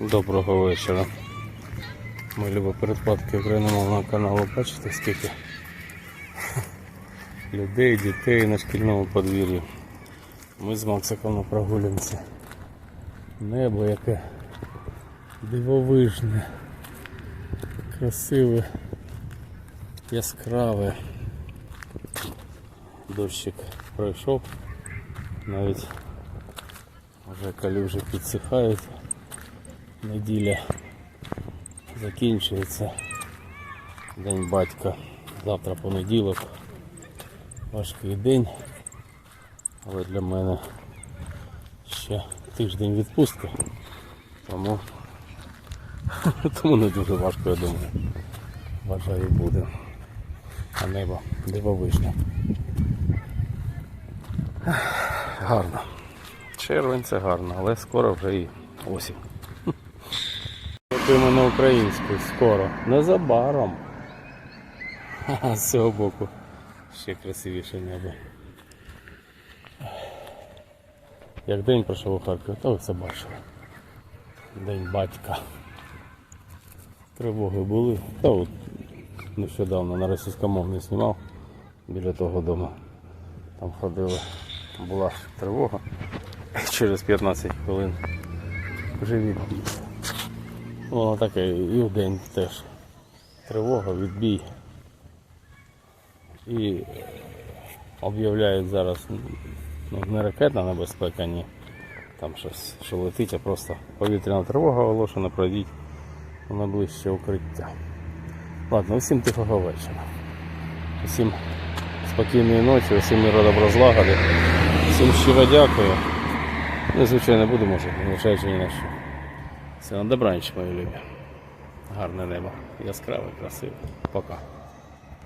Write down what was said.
Доброго вечора. Ми любі передплатки україномовного каналу. Бачите, скільки людей, дітей на шкільному подвір'ї. Ми з Максиком на прогулянці. Небо яке дивовижне, красиве, яскраве. Дощик пройшов, навіть вже калюжі підсихають. Неділя закінчується. День батька. Завтра понеділок. Важкий день. Але для мене ще тиждень відпустки. Тому, тому не дуже важко, я думаю. Вважаю буде. А небо дивовижне. Гарно. Червень це гарно, але скоро вже і осінь. Готуємо на українську скоро. Незабаром. З цього боку ще красивіше небо. Як день пройшов у Харкові, то ви це бачили. День батька. Тривоги були. Та от нещодавно на російськомовний знімав біля того дому. Там ходили. Була тривога. Через 15 хвилин відбій. Воно таке і в день теж. Тривога, відбій. І об'являють зараз ну, не ракетна небезпека, ні там щось, що летить, а просто повітряна тривога оголошена, пройдіть у найближче укриття. Ладно, усім тихого вечора. Усім спокійної ночі, усім миру добро. Всім щиро дякую. Ну, звичайно, будемо залишаючи ні на що. На добраніч, мої любі. Гарне небо. Яскраве, красиве. Пока.